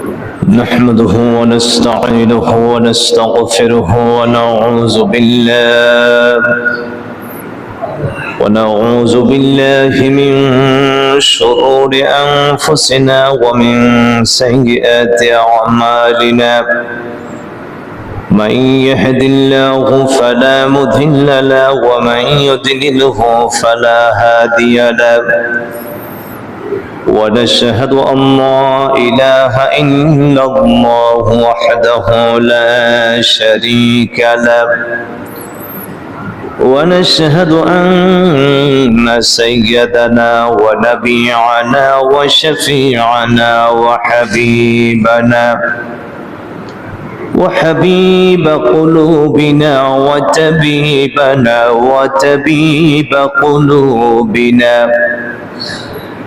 نحمده ونستعينه ونستغفره ونعوذ بالله. ونعوذ بالله من شرور أنفسنا ومن سيئات أعمالنا. من يهد الله فلا مضل له ومن يضلله فلا هادي له. ونشهد أن لا إله إلا الله وحده لا شريك له. ونشهد أن سيدنا ونبيعنا وشفيعنا وحبيبنا وحبيب قلوبنا وتبيبنا وتبيب قلوبنا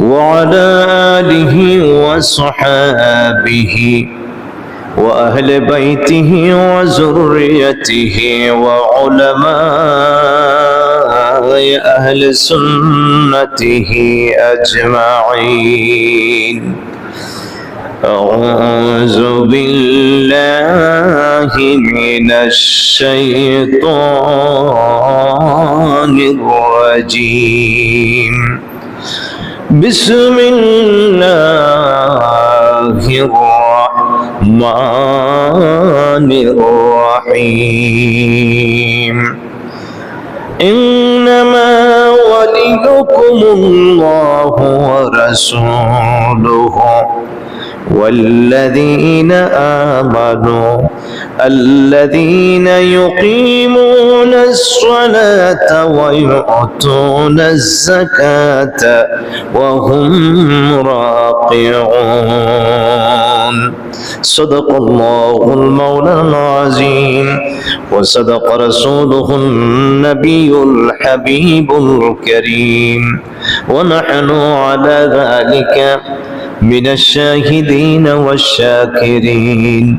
وعلى آله وصحابه وأهل بيته وزريته وعلماء أهل سنته أجمعين. أعوذ بالله من الشيطان الرجيم. بسم الله الرحمن الرحيم. إنما وليكم الله ورسوله والذين آمنوا الذين يقيمون الصلاة ويؤتون الزكاة وهم راقعون. صدق الله المولى العظيم. وصدق رسوله النبي الحبيب الكريم. ونحن على ذلك من الشاهدين والشاكرين.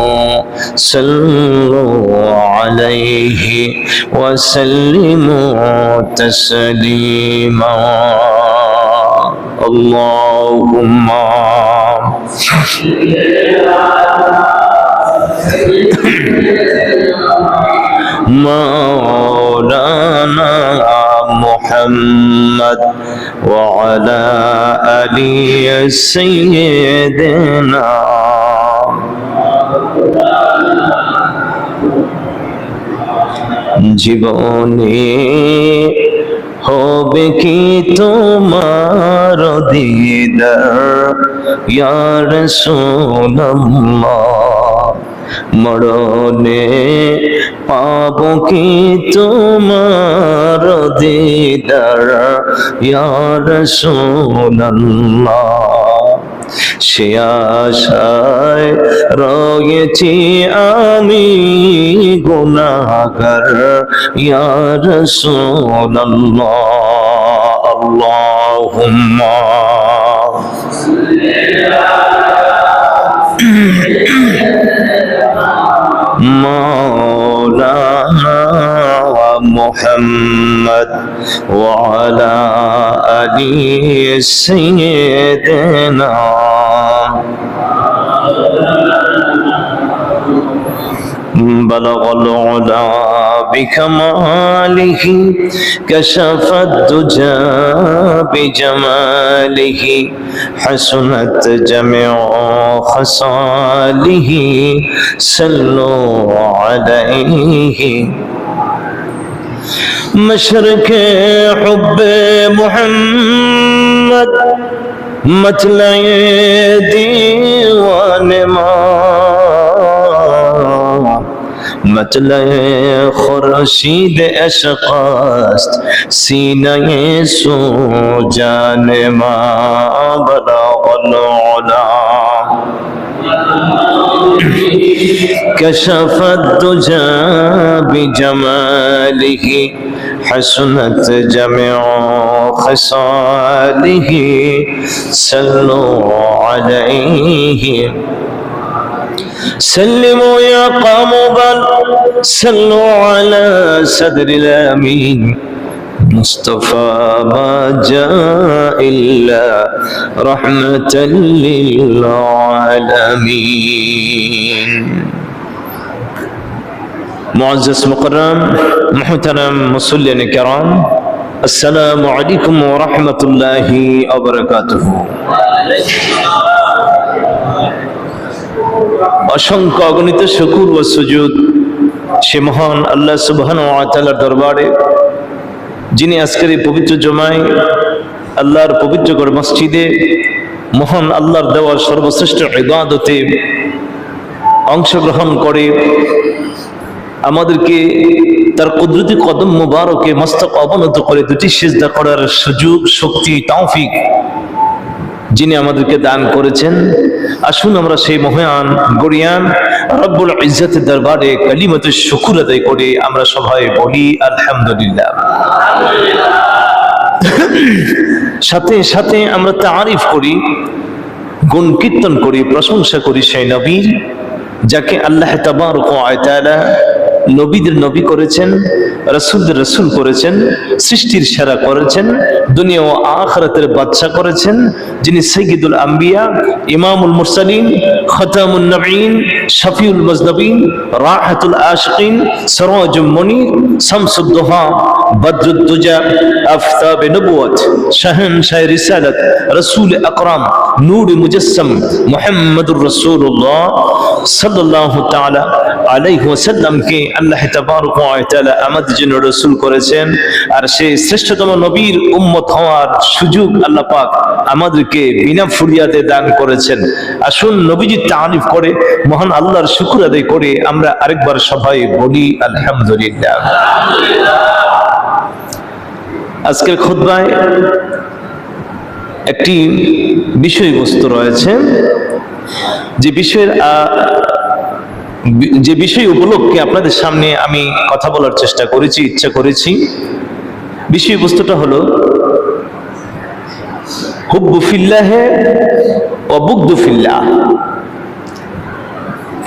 صلوا عليه وسلموا تسليما. اللهم مولانا محمد وعلى آل سيدنا জীবনে হবে কি তোমার দিদার? ইয়ার সোনাল্লাহ মরণে পাব কি তোমার দিদার? ইয়ার সোনাল্লাহ সে আশায় রয়েছি আমি গুনাগর ইয়ার আল্লাহুম্মা। মৌলা محمد وعلى آل سيدنا. بلغ العلا بكماله كشف الدجى بجماله حسنت جميع خصاله صلوا عليه. مشرق حب محمد مطلع دیوان ما. مطلع خورشید عشق است سو جان ما. بلغ العلا. كشف الدجى بجماله حسنت جميع خصاله صلوا عليه. سلموا يا قوم بل صلوا على صدر الأمين. مصطفى ما جاء إلا رحمة للعالمين. معزز مكرم محترم مصلين الكرام السلام عليكم ورحمة الله وبركاته অসংখ্য অগণিত শুকুর ও সুজুদ সে মহান আল্লাহ সুবহান ওয়া তাআলার দরবারে যিনি আজকের এই পবিত্র জমায় আল্লাহর পবিত্র করে মসজিদে মহান আল্লাহর দেওয়ার সর্বশ্রেষ্ঠ ইবাদতে অংশগ্রহণ করে আমাদেরকে তার কুদরতি কদম মুবারকে মস্তক অবনত করে দুটি সেজদা করার সুযোগ, শক্তি, তৌফিক যিনি আমাদেরকে দান করেছেন। আসুন আমরা সেই মহান গরিয়ান রব্বুল ইজ্জতের দরবারে কালিমতে শুকুর আদায় করে আমরা সবাই বলি, আলহামদুলিল্লাহ। সাথে সাথে আমরা তারিফ করি গুণ কীর্তন করি, প্রশংসা করি সেই নবীর, যাকে আল্লাহ তাবারক ওয়া তাআলা নবীদের নবী করেছেন, রসুলদের রসুল করেছেন, সৃষ্টির সেরা করেছেন, দুনিয়া ও আখরাতের বাদশাহ করেছেন, যিনি সৈকিদুল আম্বিয়া, ইমামুল মুরসালিন খতামুল নবীন, শফিউল মজনবীন, রাহাতুল আশকিন সরোজ মনি শামসুদ্দোহা বদরুদ্দুজা রসুল আকরাম নূর করেছেন। আর সেই শ্রেষ্ঠতম নবীর উম্মত হওয়ার সুযোগ আল্লাহ পাক আমাদেরকে বিনা ফুরিয়াতে দান করেছেন। আসুন নবীজি তারিফ করে, মহান আল্লাহর শুকর আদায় করে আমরা আরেকবার সবাই বলি, আলহামদুলিল্লাহ। আজকের খুতবায় একটি বিষয়বস্তু রয়েছে। যে বিষয়ের যে বিষয় উপলক্ষে আপনাদের সামনে আমি কথা বলার চেষ্টা করেছি, ইচ্ছা করেছি। বিষয়বস্তুটা হলো, হুব্বু ফিল্লাহে ও বুগদু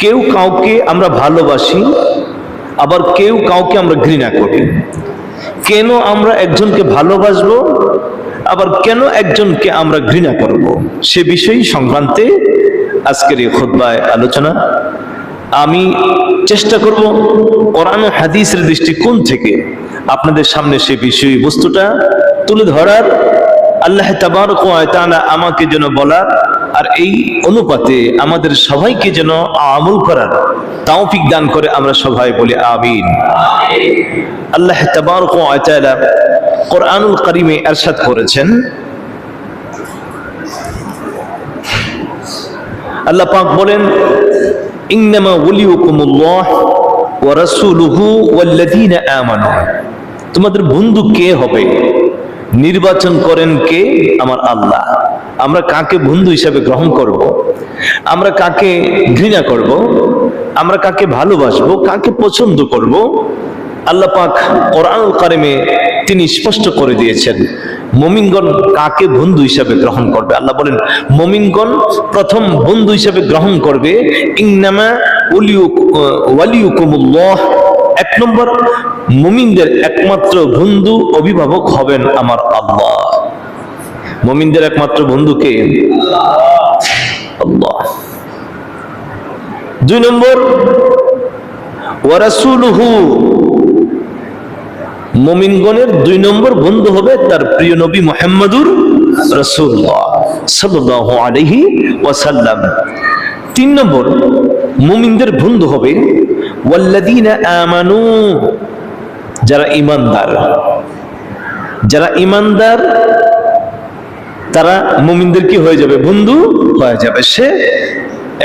কেউ কাউকে আমরা ভালোবাসি, আবার কেউ কাউকে আমরা ঘৃণা করি। কেন আমরা একজনকে ভালোবাসবো, আবার কেন একজনকে আমরা ঘৃণা করব? সে বিষয় সংক্রান্তে আজকের এই খুতবায় আলোচনা। আমি চেষ্টা করব কোরআন ও হাদিসের দৃষ্টিকোণ থেকে আপনাদের সামনে সে বিষয় বস্তুটা তুলে ধরার। আল্লাহ তাআলা আমাকে যেন বলার আর এই অনুপাতে আমাদের সবাইকে যেন আমল করার তৌফিক দান করে আমরা সবাই বলি আমিন। আল্লাহ কোরআনুল কারীমে ইরশাদ করেছেন। আল্লাহ পাক বলেন তোমাদের বন্ধু কে হবে? নির্বাচন করেন কে? আমার আল্লাহ। আমরা কাকে বন্ধু হিসাবে গ্রহণ করব। আমরা কাকে ঘৃণা করব। আমরা কাকে ভালোবাসবো কাকে পছন্দ করব। আল্লাহ পাক কোরআনুল কারিমে তিনি স্পষ্ট করে দিয়েছেন, মমিনগণ কাকে বন্ধু হিসাবে গ্রহণ করবে আল্লাহ বলেন, মমিনগণ প্রথম বন্ধু হিসাবে গ্রহণ করবে ওলিউ ওয়ালিউকুমুল্লাহ এক নম্বর, মুমিনদের একমাত্র বন্ধু, অভিভাবক হবেন আমার আল্লাহ মুমিনদের একমাত্র বন্ধুকে দুই নম্বর মুমিনগণের দুই নম্বর বন্ধু হবে তার প্রিয় নবী মোহাম্মদুর তিন নম্বর, মুমিনদের বন্ধু হবে ওয়াল্লাযীনা আমানু, যারা ইমানদার যারা ইমানদার তারা মুমিনদের কি হয়ে যাবে বন্ধু হয়ে যাবে সে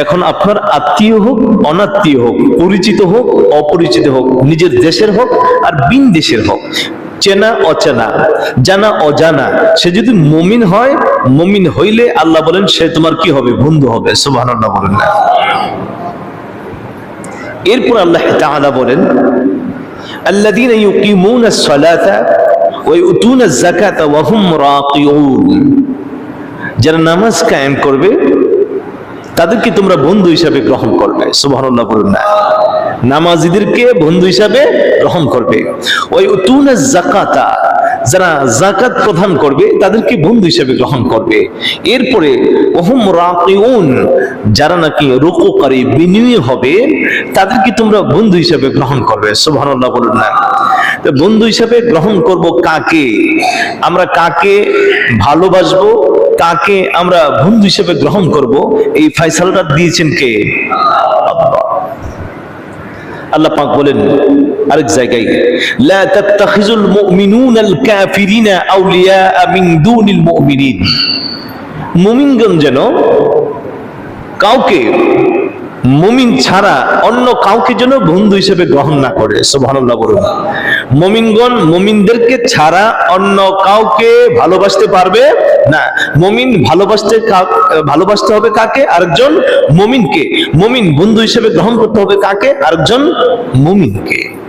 এখন আপনার আত্মীয় হোক অনাত্মীয় হোক পরিচিত হোক অপরিচিত হোক নিজের দেশের হোক আর বিন দেশের হোক চেনা অচেনা জানা অজানা সে যদি মুমিন হয় মুমিন হইলে আল্লাহ বলেন সে তোমার কি হবে বন্ধু হবে সুবহানাল্লাহ বলেন না এরপর আল্লাহ তাআলা বলেন الذين يقيمون الصلاة ويؤتون الزكاة وهم راقعون যারা নামাজ কায়েম করবে, তাদেরকে তোমরা বন্ধু হিসাবে গ্রহণ করবে। সুবহানাল্লাহ বলুন না। নামাজিদেরকে বন্ধু হিসাবে গ্রহণ করবে। ওই উতুনা জাকাতা যারা জাকাত প্রদান করবে, তাদেরকে বন্ধু হিসাবে গ্রহণ করবে। এরপরে যারা নাকি রুকুকারী বিনিয়োগ হবে, তাদেরকে তোমরা বন্ধু হিসাবে গ্রহণ করবে। সুবহানাল্লাহ বলুন না। বন্ধু হিসাবে গ্রহণ করব কাকে? আমরা কাকে ভালোবাসবো? কাকে আমরা বন্ধু হিসেবে গ্রহণ করব? এই ফয়সালাটা দিয়েছেন কে? আল্লাহ। পাক বলেন আরেক জায়গায় মিন যেন কাউকে মুমিন ছাড়া অন্য কাউকে যেন বন্ধু হিসেবে গ্রহণ না করে, সুবহানাল্লাহ বলুন। মুমিনগণ মুমিনদেরকে ছাড়া অন্য কাউকে ভালোবাসতে পারবে না। মমিন ভালোবাসতে ভালোবাসতে হবে কাকে? আরেকজন মমিনকে। মমিন বন্ধু হিসেবে গ্রহণ করতে হবে কাকে? আরেকজন মুমিনকে।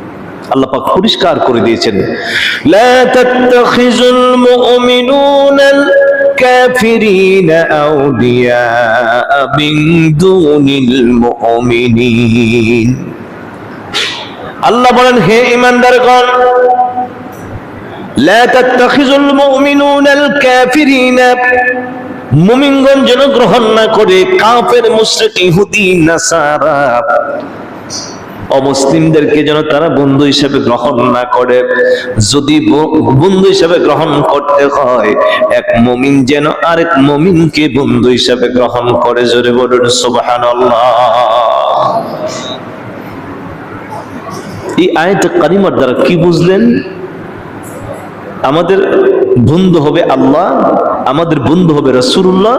আল্লাহ পরিষ্কার করে দিয়েছেন। الكافرين أولياء من دون المؤمنين আল্লাহ বলেন হে ইমানদারগণ لا تتخذوا المؤمنون الكافرين মুমিনগণ যেন গ্রহণ না করে কাফের মুশরিক ইহুদি নাসারা অমুসলিমদেরকে যেন তারা বন্ধু হিসেবে গ্রহণ না করে। যদি বন্ধু হিসেবে গ্রহণ করতে হয়, এক মমিন যেন আরেক মমিনকে বন্ধু হিসেবে গ্রহণ করে। জোরে বলুন, সুবহানাল্লাহ। এই আয়াত কারিমার দ্বারা কি বুঝলেন? আমাদের বন্ধু হবে আল্লাহ, আমাদের বন্ধু হবে রসুল্লাহ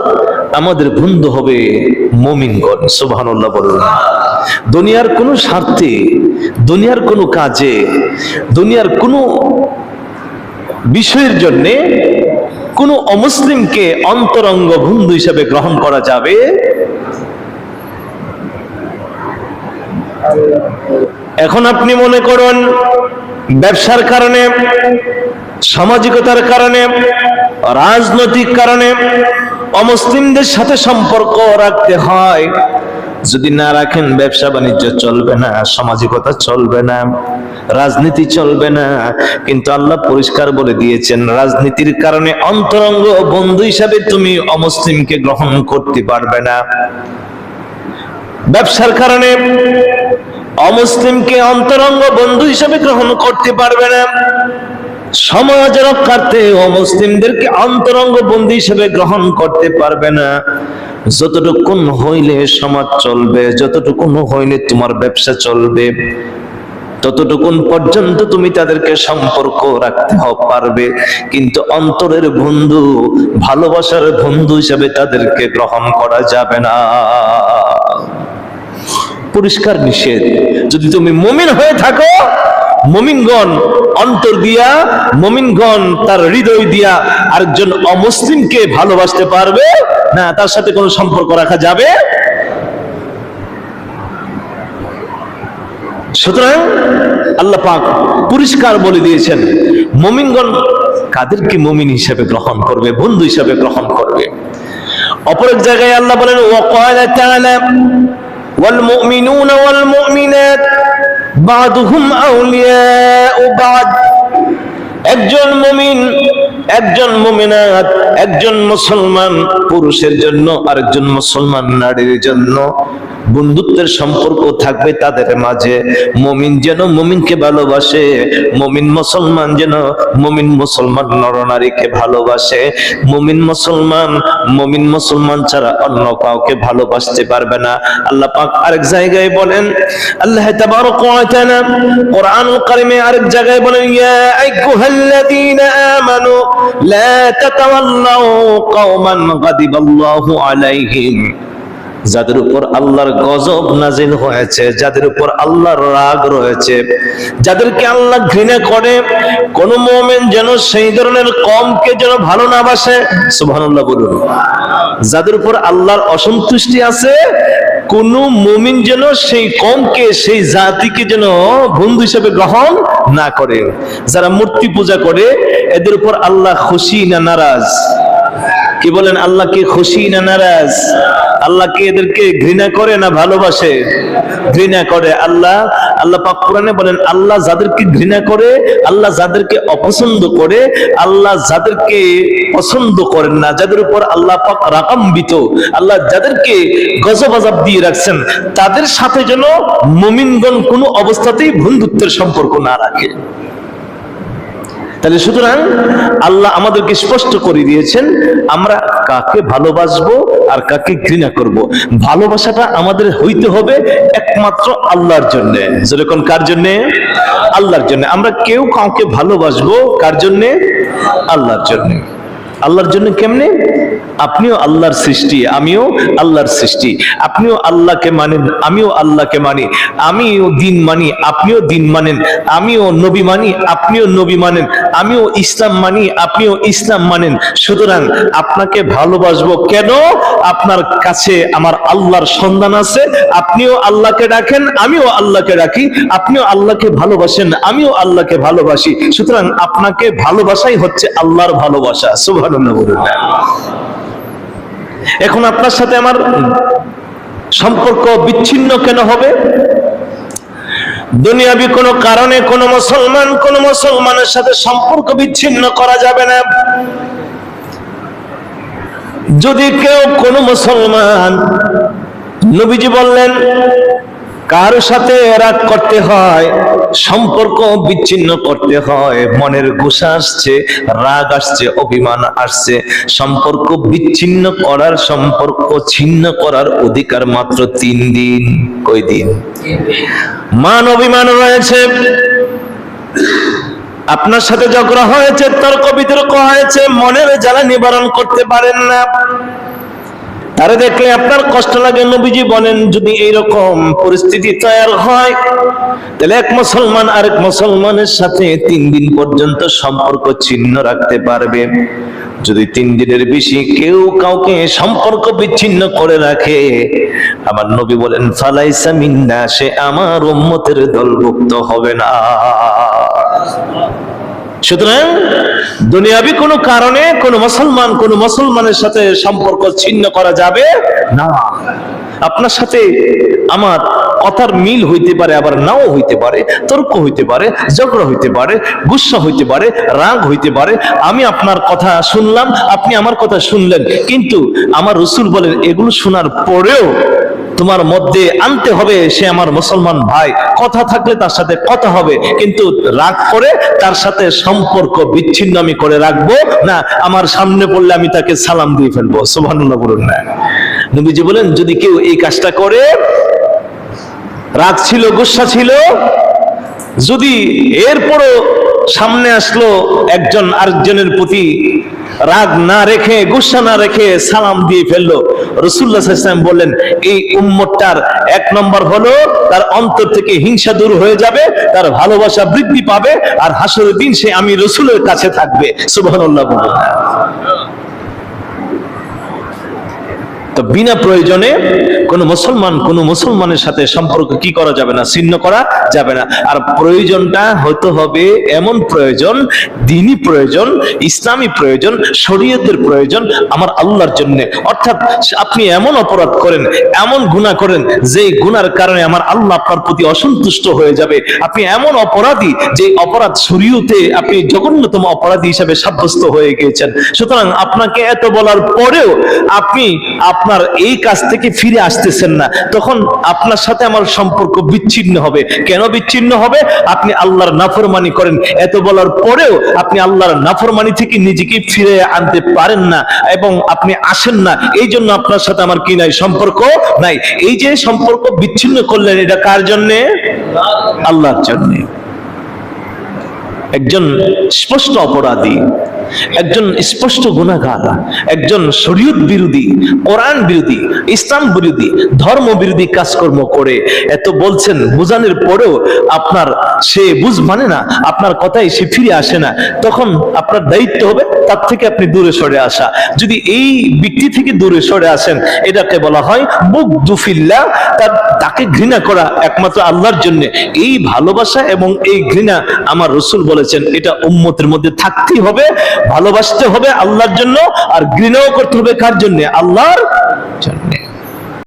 আমাদের বন্ধু হবে মমিনগণ। সুবহানাল্লাহ বলুন। দুনিয়ার কোনো স্বার্থে, দুনিয়ার কোনো কাজে, দুনিয়ার কোনো বিষয়ের জন্য কোনো অমুসলিমকে অন্তরঙ্গ বন্ধু হিসেবে গ্রহণ করা যাবে? এখন আপনি মনে করুন, ব্যবসার কারণে, সামাজিকতার কারণে, রাজনৈতিক কারণে অমুসলিমদের সাথে সম্পর্ক রাখতে হয়। যদি না রাখেন, ব্যবসা বাণিজ্য চলবে না, সামাজিকতা চলবে না, রাজনীতি চলবে না। কিন্তু আল্লাহ পরিষ্কার বলে দিয়েছেন, রাজনীতির কারণে অন্তরঙ্গ বন্ধু হিসাবে তুমি অমুসলিমকে গ্রহণ করতে পারবে না। ব্যবসার কারণে অমুসলিমকে অন্তরঙ্গ বন্ধু হিসাবে গ্রহণ করতে পারবে না। সমাজ রক্ষার্থে অমুসলিমদেরকে অন্তরঙ্গ বন্ধু হিসেবে গ্রহণ করতে পারবে না। যতটুকুন হইলে সমাজ চলবে, যতটুকুন হইলে তোমার ব্যবসা চলবে, ততটুকুন পর্যন্ত তুমি তাদেরকে সম্পর্ক রাখতে পারবে। কিন্তু অন্তরের বন্ধু, ভালোবাসার বন্ধু হিসেবে তাদেরকে গ্রহণ করা যাবে না। পরিষ্কার নিষেধ। যদি তুমি মমিন হয়ে থাকো মমিনগণ অন্তর দিয়া, মমিনগণ তার হৃদয় দিয়া আরেকজন অমুসলিমকে ভালোবাসতে পারবে? না, তার সাথে কোনো সম্পর্ক রাখা যাবে? সুতরাং আল্লাহ পাক পরিষ্কার বলে দিয়েছেন, মমিনগণ কাদেরকে মমিন হিসেবে গ্রহণ করবে, বন্ধু হিসেবে গ্রহণ করবে? অপর এক জায়গায় আল্লাহ বলেন ওয়াল মুমিনুনা ওয়াল মুমিনাত। বাদুহুম আউলিয়া ও বাদ। একজন মুমিন, একজন মুমিনাত, একজন মুসলমান পুরুষের জন্য, আরেকজন মুসলমান নারীর জন্য। বন্ধুত্বের সম্পর্ক থাকবে তাদের মাঝে। মমিন যেন মমিনকে ভালোবাসে, মমিন মুসলমান যেন মমিন মুসলমান নরনারীকে ভালোবাসে। মমিন মুসলমান মমিন মুসলমান ছাড়া অন্য কাউকে ভালোবাসতে পারবে না। আল্লাহ পাক আরেক জায়গায় বলেন, আল্লাহ তাবারক ওয়া তাআলা কোরআনুল কারীমে আরেক জায়গায় বলেন, ইয়া আইয়ুহাল্লাযীনা আমানু লা তাতাওয়াল্লাউ কওমান গাদিবাল্লাহু আলাইহিম। যাদের উপর আল্লাহর গজব নাজিল হয়েছে, যাদের উপর আল্লাহর রাগ রয়েছে, যাদেরকে আল্লাহ ঘৃণা করে, কোন মোমেন যেন সেই ধরনের কমকে যেন ভালো না বাসে, সুবহানাল্লাহ বলুন। যাদের উপর আল্লাহর অসন্তুষ্টি আছে, কোন মুমিন যেন সেই কমকে, সেই জাতিকে যেন বন্ধু হিসেবে গ্রহণ না করে। যারা মূর্তি পূজা করে, এদের উপর আল্লাহ খুশি না নারাজ? কি বলেন, আল্লাহ কি খুশি না নারাজ? আল্লাহ কি এদেরকে ঘৃণা করে না ভালোবাসে? ঘৃণা করে আল্লাহ। আল্লাহ পাক কোরআনে বলেন, আল্লাহ যাদেরকে ঘৃণা করে, আল্লাহ যাদেরকে অপছন্দ করে, আল্লাহ যাদেরকে পছন্দ করেন না, যাদের উপর আল্লাহ পাক রাকাম্বিত আল্লাহ যাদেরকে গজব আজাব দিয়ে রাখছেন, তাদের সাথে যেন মুমিনগণ কোনো অবস্থাতেই বন্ধুত্বের সম্পর্ক না রাখে। তাহলে সুতরাং আল্লাহ আমাদেরকে স্পষ্ট করে দিয়েছেন, আমরা কাকে ভালোবাসবো আর কাকে ঘৃণা করব। ভালোবাসাটা আমাদের হইতে হবে একমাত্র আল্লাহর জন্য। যেরকম কার জন্য? আল্লাহর জন্য। আমরা কেউ কাউকে ভালোবাসবো কার জন্যে? আল্লাহর জন্য। আল্লাহর জন্য কেমনে? আপনিও আল্লাহর সৃষ্টি, আমিও আল্লাহর সৃষ্টি। আপনিও আল্লাহকে মানেন, আমিও আল্লাহকে মানি। আমিও দিন মানি, আপনিও দিন মানেন। আমিও নবী মানি, আপনিও নবী মানেন। আমিও ইসলাম মানি, আপনিও ইসলাম মানেন। সুতরাং আপনাকে ভালোবাসবো কেন? আপনার কাছে আমার আল্লাহর সন্ধান আছে। আপনিও আল্লাহকে ডাকেন, আমিও আল্লাহকে ডাকি। আপনিও আল্লাহকে ভালোবাসেন, আমিও আল্লাহকে ভালোবাসি। সুতরাং আপনাকে ভালোবাসাই হচ্ছে আল্লাহর ভালোবাসা। বলুন এখন আপনার সাথে আমার সম্পর্ক বিচ্ছিন্ন কেন হবে? দুনিয়াবি কোনো কারণে কোনো মুসলমান কোন মুসলমানের সাথে সম্পর্ক বিচ্ছিন্ন করা যাবে না। যদি কেউ কোনো মুসলমান নবীজি বললেন কার সাথে রাগ করতে হয়? সম্পর্ক বিচ্ছিন্ন করতে হয়। মনের গুসা আসছে, রাগ আসছে, অভিমান আসছে। সম্পর্ক বিচ্ছিন্ন করার সম্পর্ক ছিন্ন করার অধিকার মাত্র তিন দিন। কই দিন? মান অভিমান রয়েছে। আপনার সাথে ঝগড়া হয়েছে, তর্ক বিতর্ক হয়েছে, মনের জ্বালা নিবারণ করতে পারেন না। তারা দেখলে আপনার কষ্ট লাগে, নবীজি বলেন, যদি এইরকম পরিস্থিতি তৈরি হয়, তাহলে এক মুসলমান আরেক মুসলমানের সাথে তিন দিন পর্যন্ত সম্পর্ক ছিন্ন রাখতে পারবে। যদি তিন দিনের বেশি কেউ কাউকে সম্পর্ক বিচ্ছিন্ন করে রাখে, আমার নবী বলেন, ফালাইসা মিন্না, সে আমার উম্মতের দলভুক্ত হবে না। সুতরাং দুনিয়াবি কোনো কারণে কোনো মুসলমান কোনো মুসলমানের সাথে সম্পর্ক ছিন্ন করা যাবে না। আপনার সাথে আমার কথার মিল হইতে পারে, আবার নাও হইতে পারে, তর্ক হইতে পারে, ঝগড়া হইতে পারে, গুসা হইতে পারে, রাগ হইতে পারে। আমি আপনার কথা শুনলাম, আপনি আমার কথা শুনলেন, কিন্তু আমার রসুল বলেন, এগুলো শোনার পরেও তোমার মধ্যে আনতে হবে সে আমার মুসলমান ভাই। কথা থাকলে তার সাথে কথা হবে, কিন্তু রাগ করে তার সাথে সম্পর্ক বিচ্ছিন্ন আমি করে রাখব না, আমার সামনে পড়লে আমি তাকে সালাম দিয়ে ফেলব। সুবহানাল্লাহ বলুন না। নবীজি বলেন, যদি কেউ এই কাজটা করে রাগ ছিল, গুসা ছিল। যদি এরপরও সামনে আসলো একজন আরেকজনের প্রতি রাগ না রেখে, গুসা না রেখে সালাম দিয়ে ফেলল, রসুল্লাহ ইসলাম বললেন, এই উম্মতটার এক নম্বর হলো, তার অন্তর থেকে হিংসা দূর হয়ে যাবে, তার ভালোবাসা বৃদ্ধি পাবে, আর হাসরের দিন সে আমি রসুলের কাছে থাকবে। সুবহানাল্লাহ বলুন তো বিনা প্রয়োজনে কোন মুসলমান, কোন মুসলমানের সাথে সম্পর্ক কি করা যাবে না, ছিন্ন করা যাবে না। আর প্রয়োজনটা হতে হবে এমন প্রয়োজন দিনী প্রয়োজন, ইসলামী প্রয়োজন, শরীয়তের প্রয়োজন, আমার আল্লাহর জন্য। অর্থাৎ আপনি এমন অপরাধ করেন, এমন গুনাহ করেন যে গুনার কারণে আমার আল্লাহ আপনার প্রতি অসন্তুষ্ট হয়ে যাবে। আপনি এমন অপরাধী যে অপরাধ শরীয়তে আপনি জঘন্যতম অপরাধী হিসাবে সাব্যস্ত হয়ে গিয়েছেন। সুতরাং আপনাকে এত বলার পরেও আপনি আপনার আপনার এই কাজ থেকে ফিরে আসতেছেন না, তখন আপনার সাথে আমার সম্পর্ক বিচ্ছিন্ন হবে। কেন বিচ্ছিন্ন হবে? আপনি আল্লাহর নাফরমানি করেন। এত বলার পরেও আপনি আল্লাহর নাফরমানি থেকে নিজেকে ফিরে আনতে পারেন না এবং আপনি আসেন না। এই জন্য আপনার সাথে আমার কি নাই সম্পর্ক? নাই। এই যে সম্পর্ক বিচ্ছিন্ন করলেন, এটা কার জন্যে? আল্লাহর জন্যে। একজন স্পষ্ট অপরাধী। একজন স্পষ্ট গুণাগার একজন শরীয়ত বিরোধী, কোরআন বিরোধী, ইসলাম বিরোধী, ধর্ম বিরোধী কাজকর্ম করে এত বলছেন, বোঝানোর পরেও আপনার সে বুঝ মানে না, আপনার কথাই সে ফিরে আসে না। তখন আপনার দায়িত্ব হবে, তার থেকে আপনি দূরে সরে আসা। যদি এই ব্যক্তি থেকে দূরে সরে আসেন, এটাকে বলা হয় বুক দুফিল্লা তার তাকে ঘৃণা করা একমাত্র আল্লাহর জন্য। এই ভালোবাসা এবং এই ঘৃণা আমার রসুল বলেছেন, এটা উম্মতের মধ্যে থাকতেই হবে। ভালোবাসতে হবে আল্লাহর জন্য আর ঘৃণাও করতে হবে কার জন্য? আল্লাহর জন্য।